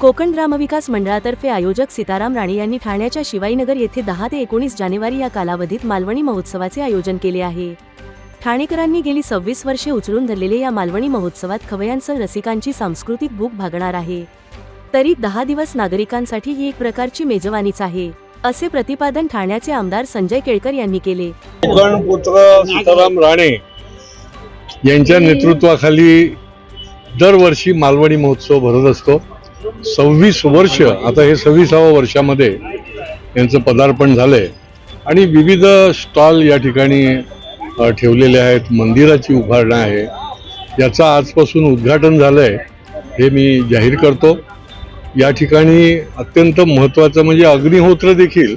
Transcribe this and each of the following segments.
कोकण ग्रामविकास मंडळातर्फे आयोजक सीताराम राणे यांनी ठाण्याच्या शिवाईनगर येथे दहा ते एकोणीस जानेवारी या कालावधीत मालवणी महोत्सवाचे आयोजन केले आहे. ठाणेकरांनी गेली सव्वीस वर्षे उचलून धरलेले या मालवणी महोत्सवात खवयांसह रसिकांची सांस्कृतिक भूक भागणार आहे. तरी दहा दिवस नागरिकांसाठी ही एक प्रकारची मेजवानीच आहे असे प्रतिपादन ठाण्याचे आमदार संजय केळकर यांनी केले. सीताराम राणे यांच्या नेतृत्वाखाली दरवर्षी मालवणी महोत्सव भरत असतो. सव्वीस वर्ष आता हे सव्वीसाव्या वर्षामध्ये यांचं पदार्पण झालंय. आणि विविध स्टॉल या ठिकाणी ठेवलेले आहेत. मंदिराची उभारणं आहे. याचं आजपासून उद्घाटन झालंय हे मी जाहीर करतो. या ठिकाणी अत्यंत महत्त्वाचं म्हणजे अग्निहोत्र देखील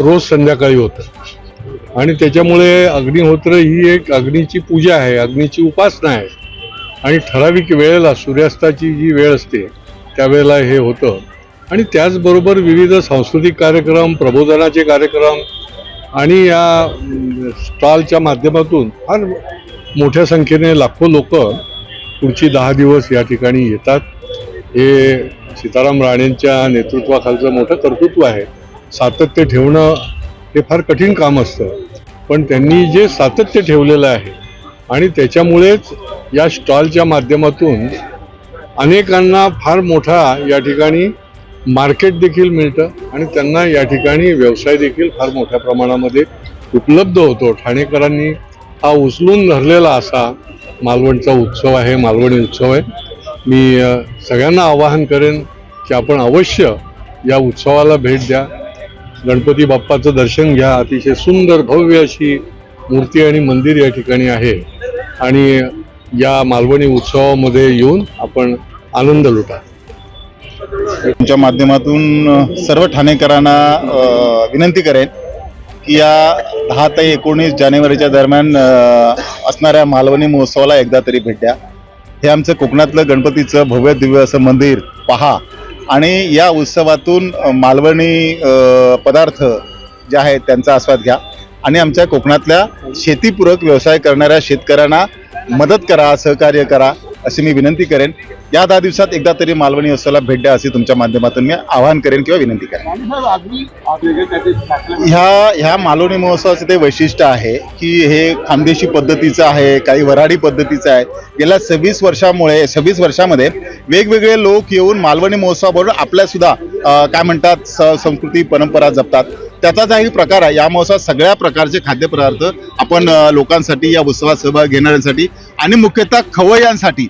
रोज संध्याकाळी होतं. आणि त्याच्यामुळे अग्निहोत्र ही एक अग्नीची पूजा आहे अग्नीची उपासना आहे. आणि ठराविक वेळेला सूर्यास्ताची जी वेळ असते त्यावेळेला हे होतं. आणि त्याचबरोबर विविध सांस्कृतिक कार्यक्रम प्रबोधनाचे कार्यक्रम आणि या स्टॉलच्या माध्यमातून फार मोठ्या संख्येने लाखो लोक पुढची दहा दिवस या ठिकाणी येतात. हे सीताराम राणेंच्या नेतृत्वाखालचं मोठं कर्तृत्व आहे. सातत्य ठेवणं हे फार कठीण काम असतं. पण त्यांनी जे सातत्य ठेवलेलं आहे आणि त्याच्यामुळेच या स्टॉलच्या माध्यमातून अनेकांना फार मोठा या ठिकाणी मार्केट देखील मिळतं आणि त्यांना या ठिकाणी व्यवसाय देखील फार मोठ्या प्रमाणामध्ये उपलब्ध होतो. ठाणेकरांनी हा उचलून धरलेला असा मालवणचा उत्सव आहे मालवणी उत्सव आहे. मी सगळ्यांना आवाहन करेन की आपण अवश्य या उत्सवाला भेट द्या. गणपती बाप्पाचं दर्शन घ्या. अतिशय सुंदर भव्य अशी मूर्ती आणि मंदिर या ठिकाणी आहे. आणि या मालवणी उत्सवामध्ये येऊन आपण आनंद लुटा. तुमच्या माध्यमातून सर्व ठाणेकरांना विनंती करेन की या दहा ते एकोणीस जानेवारीच्या दरम्यान असणाऱ्या मालवणी महोत्सवाला एकदा तरी भेट द्या. हे आमचं कोकणातलं गणपतीचं भव्य दिव्य असं मंदिर पहा. आणि या उत्सवातून मालवणी पदार्थ जे आहेत त्यांचा आस्वाद घ्या. आणि आमच्या कोकणातल्या शेतीपूरक व्यवसाय करणाऱ्या शेतकऱ्यांना मदत करा सहकार्य करा. अशी मी विनंती करेन. या दहा दिवसात एकदा तरी मालवणी उत्सवाला भेट द्या अशी तुमच्या माध्यमातून मी आवाहन करेन किंवा विनंती करेन. ह्या ह्या मालवणी महोत्सवाचं ते वैशिष्ट्य आहे की हे खानदेशी पद्धतीचं आहे काही वराडी पद्धतीचं आहे. गेल्या सव्वीस वर्षामुळे सव्वीस वर्षामध्ये वेगवेगळे लोक येऊन मालवणी महोत्सवाबरोबर आपल्या सुद्धा काय म्हणतात स- संस्कृती परंपरा जपतात. त्याचाच हा एक प्रकार आहे. या महोत्सवात सगळ्या प्रकारचे खाद्यपदार्थ आपण लोकांसाठी या उत्सवात सहभाग घेणाऱ्यांसाठी आणि मुख्यतः खवय्यांसाठी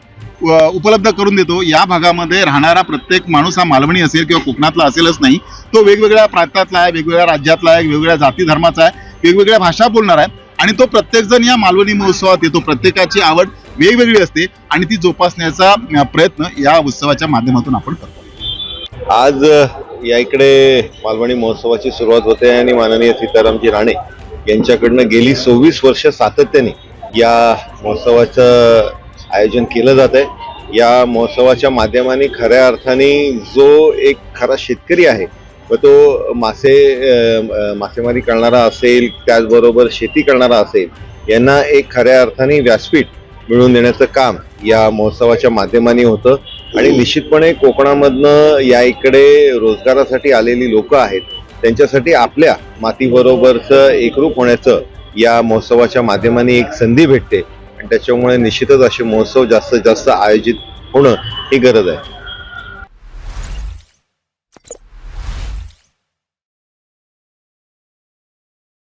उपलब्ध करून देतो. या भागामध्ये राहणारा प्रत्येक माणूस हा मालवणी असेल किंवा कोकणातला असेलच नाही. तो वेगवेगळ्या प्रांतातला आहे वेगवेगळ्या राज्यातला आहे वेगवेगळ्या जाती धर्माचा आहे वेगवेगळ्या भाषा बोलणार आहे आणि तो प्रत्येकजण या मालवणी महोत्सवात येतो. प्रत्येकाची आवड वेगवेगळी असते आणि ती जोपासण्याचा प्रयत्न या उत्सवाच्या माध्यमातून आपण करतो. आज या इकडे मालवणी महोत्सवाची सुरुवात होते आणि माननीय सीतारामजी राणे यांच्याकडनं गेली सव्वीस वर्ष सातत्याने या महोत्सवाचं आयोजन केलं जात आहे. या महोत्सवाच्या माध्यमाने खऱ्या अर्थाने जो एक खरा शेतकरी आहे व तो मासे मासेमारी करणारा असेल त्याचबरोबर शेती करणारा असेल यांना एक खऱ्या अर्थाने व्यासपीठ मिळवून देण्याचं काम या महोत्सवाच्या माध्यमाने होतं. आणि निश्चितपणे कोकणामधनं या इकडे रोजगारासाठी आलेली लोक आहेत त्यांच्यासाठी आपल्या मातीबरोबरचं एकरूप होण्याचं या महोत्सवाच्या माध्यमाने एक संधी भेटते. आणि त्याच्यामुळे निश्चितच असे महोत्सव जास्तीत जास्त आयोजित होणं ही गरज आहे.